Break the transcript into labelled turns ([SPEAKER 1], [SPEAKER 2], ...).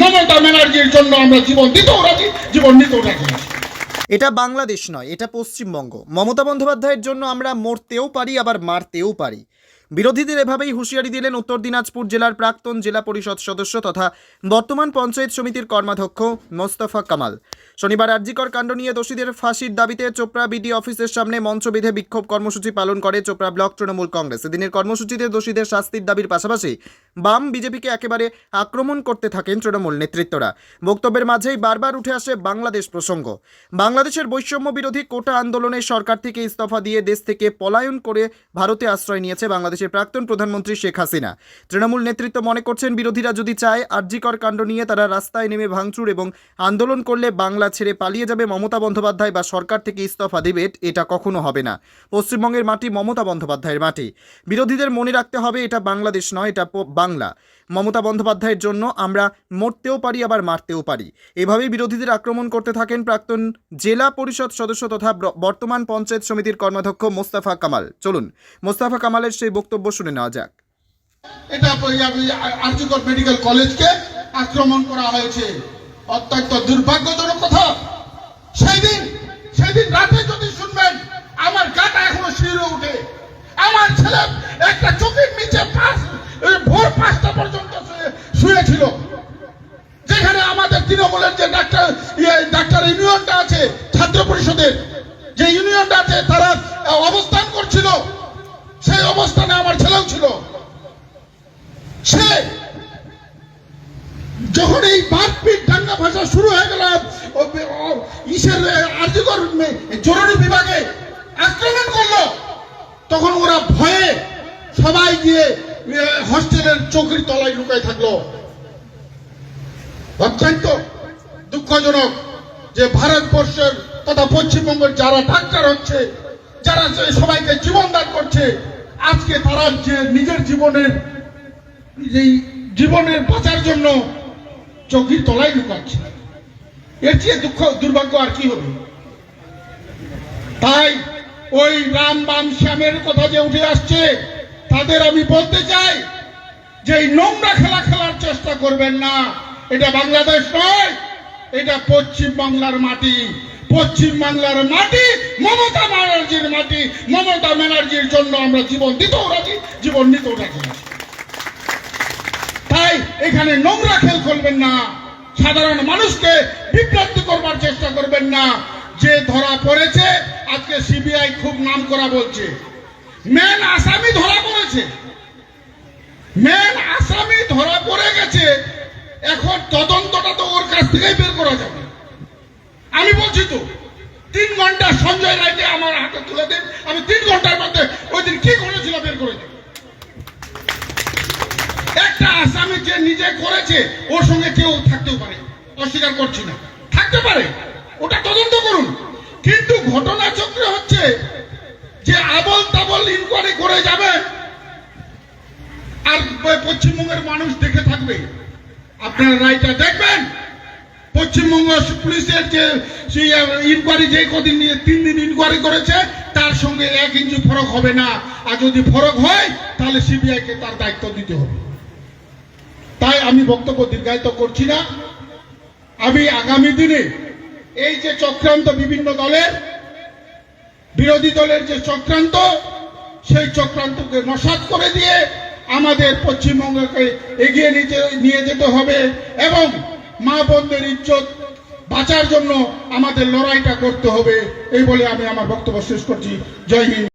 [SPEAKER 1] মমতা ব্যানার্জির জন্য আমরা জীবন দিতেও রাজি, জীবন নিতেও রাজি।
[SPEAKER 2] এটা বাংলাদেশ নয়, এটা পশ্চিমবঙ্গ। মমতা বন্দ্যোপাধ্যায়ের জন্য আমরা মরতেও পারি, আবার মারতেও পারি। বিরোধীদের এভাবেই হুঁশিয়ারি দিলেন উত্তর দিনাজপুর জেলার প্রাক্তন জেলা পরিষদ সদস্য তথা বর্তমান পঞ্চায়েত সমিতির কর্মাধ্যক্ষ মোস্তফা কামাল। শনিবার আরজিকর কাণ্ড নিয়ে দোষীদের ফাঁসির দাবিতে চোপড়া বিডি অফিসের সামনে মঞ্চ বেঁধে বিক্ষোভ কর্মসূচি পালন করে চোপড়া ব্লক তৃণমূল কংগ্রেস। এদিনের কর্মসূচিতে দোষীদের শাস্তির দাবির পাশাপাশি বাম বিজেপিকে একেবারে আক্রমণ করতে থাকেন তৃণমূল নেতৃত্বরা। বক্তব্যের মাঝেই বারবার উঠে আসে বাংলাদেশ প্রসঙ্গ। বাংলাদেশের বৈষম্য বিরোধী কোটা আন্দোলনে সরকার থেকে ইস্তফা দিয়ে দেশ থেকে পলায়ন করে ভারতে আশ্রয় নিয়েছে বাংলাদেশের প্রাক্তন প্রধানমন্ত্রী শেখ হাসিনা। তৃণমূল নেতৃত্ব মনে করছেন বিরোধীরা যদি চায় আরজিকর কাণ্ড নিয়ে তারা রাস্তায় নেমে ভাঙচুর এবং আন্দোলন করলে বাংলা ছেড়ে পালিয়ে যাবে মমতা বন্দ্যোপাধ্যায় বা সরকার থেকে ইস্তফা দেবে, এটা কখনো হবে না। পশ্চিমবঙ্গের মাটি মমতা বন্দ্যোপাধ্যায়ের মাটি। বিরোধীদের মনে রাখতে হবে এটা বাংলাদেশ নয়, এটা বাংলা। মমতা বন্দ্যোপাধ্যায়ের জন্য আমরা মরতেও পারি, আবার মারতেও পারি। এভাবেই বিরোধীদের আক্রমণ করতে থাকেন প্রাক্তন জেলা পরিষদ সদস্য তথা বর্তমান পঞ্চায়েত সমিতির কর্মাধ্যক্ষ মোস্তাফা কামাল। চলুন, মোস্তাফা কামালের সেই বক্তব্য শুনে নেওয়া যাক।
[SPEAKER 1] এটা আর্যকর মেডিকেল কলেজকে আক্রমণ করা হয়েছে। অত্যন্ত যে ডাক্তার ইয়ে, ডাক্তার ইউনিয়নটা আছে ছাত্র পরিষদের যে ইউনিয়নটা আছে তারা অবস্থান করছিল। সেই অবস্থানে আমার ছেলেও ছিল। সে যখন এই মারপিট দাঙ্গা ভাষা শুরু হয়ে গেল ইসের আর্যকর জরুরি বিভাগে আক্রমণ করল তখন ওরা ভয়ে সবাই গিয়ে হস্টেলের চৌকির তলায় লুকায় থাকল। অত্যন্ত দুঃখজনক যে ভারতবর্ষের তথা পশ্চিমবঙ্গের যারা ডাক্তার হচ্ছে, যারা সবাইকে জীবন দান করছে, আজকে তারা যে নিজের জীবনের এই জীবনের বাঁচার জন্য চৌকির তলায় লুকাচ্ছে। এর চেয়ে দুঃখ, দুর্ভাগ্য আর কি হবে? তাই ওই রাম বাম শ্যামের কথা যে উঠে আসছে, তাদের আমি বলতে চাই যে এই নোংরা খেলা খেলার চেষ্টা করবেন না। এটা বাংলাদেশ নয় এটা পশ্চিম বাংলার মাটি। পশ্চিম বাংলার মাটি, মমতা ব্যানার্জির মাটি। মমতা ব্যানার্জির জন্য আমরা জীবন দিতেও রাজি, জীবন নিতেও রাজি তাই এখানে নোংরা খেল করবেন না। সাধারণ মানুষকে বিভ্রান্তি করবার চেষ্টা করবেন না। যে ধরা পড়েছে, আজকে সিবিআই খুব নাম করা বলছে। মেন আসামি ধরা পড়েছে। মেন আসামি ধরা পড়ে গেছে। এখন তদন্তটা তো থেকেই বের করা যাবে। আমি বলছি তো, তিন ঘণ্টা সঞ্জয় রায়কে আমার হাতে তুলে দিন, আমি তিন ঘণ্টার মধ্যে ওই দিন কি করেছিল বের করে দেব। একটা আসামি যে নিজে করেছে, ওর সঙ্গে কেউ থাকতেও পারে, অস্বীকার করছি না। থাকতে পারে, ওটা তদন্ত করুন। কিন্তু ঘটনা চক্রে হচ্ছে যে আবল তাবল ইনকোয়ারি করে যাবে, আর পশ্চিমবঙ্গের মানুষ দেখে থাকবে। আপনারা রায়টা দেখবেন পশ্চিমবঙ্গ পুলিশের যে ইনকোয়ারি যে কদিন নিয়ে, তিন দিন ইনকোয়ারি করেছে, তার সঙ্গে এক ইঞ্চি ফরক হবে না। আর যদি ফরক হয়, তাহলে সিবিআই কে তার দায়িত্ব দিতে হবে। তাই আমি বক্তব্য দীর্ঘায়িত করছি না। আমি আগামী দিনে এই যে চক্রান্ত বিভিন্ন দলের, বিরোধী দলের যে চক্রান্ত, সেই চক্রান্তকে নসাত করে দিয়ে আমাদের পশ্চিমবঙ্গকে এগিয়ে নিয়ে যেতে হবে এবং মা বোনদের ইজ্জত বাঁচার জন্য আমাদের লড়াইটা করতে হবে, এই বলে আমি আমার বক্তব্য শেষ করছি। জয় হিন্দ।